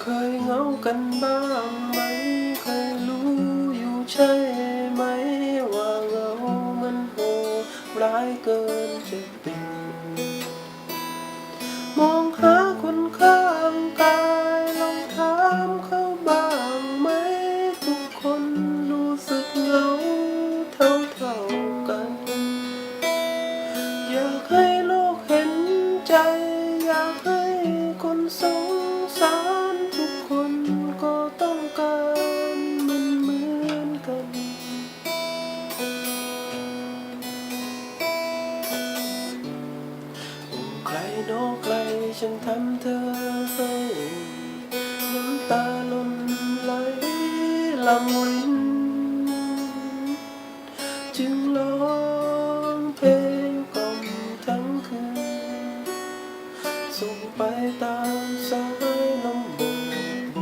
เคยเหงากันบ้างไหมเคยรู้อยู่ใช่ ฉันทำเธอให้น้ำตาล่นไหลลำรินจึงร้องเพลงกล่อมทั้งคืน ส่งไปตามสายลมบกโบ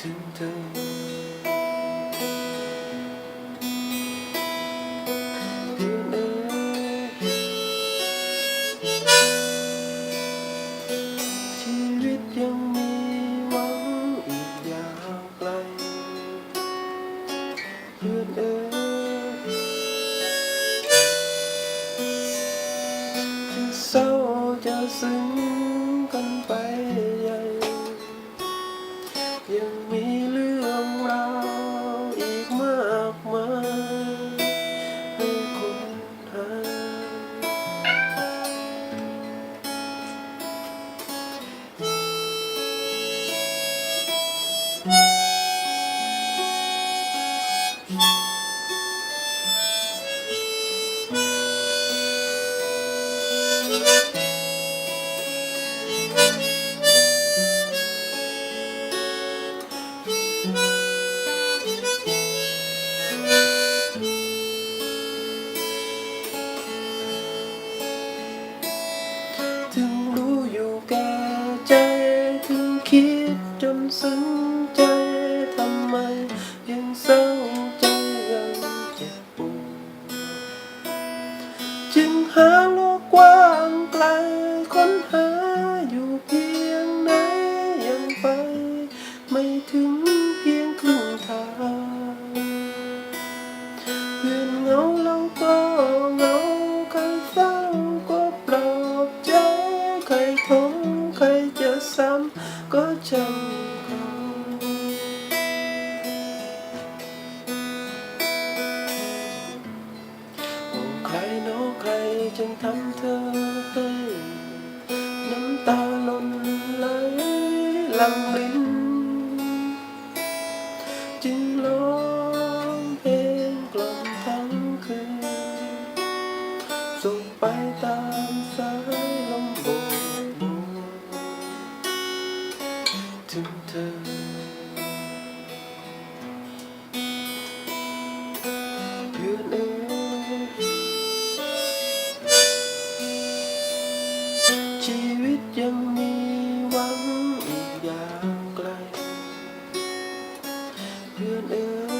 ถึงเธอ ยังมีหวังอีกยาวไกลเพื่อนเอ่ยจะเศร้าจะซึ้งกันไปใหญ่ยังมี รท้องใครจะซ้ำก็ช่างเขาโอ้ใครโน้ใครจึงทำเธอให้น้ำตาหล่นไหลลำรินจึงร้องเพลงกล่อมทั้งคืนส่งไปตาม เธอเพื่อนเอ๋ยชีวิตยังมีหวังอีกยาวไกลเพื่อนเอ๋ย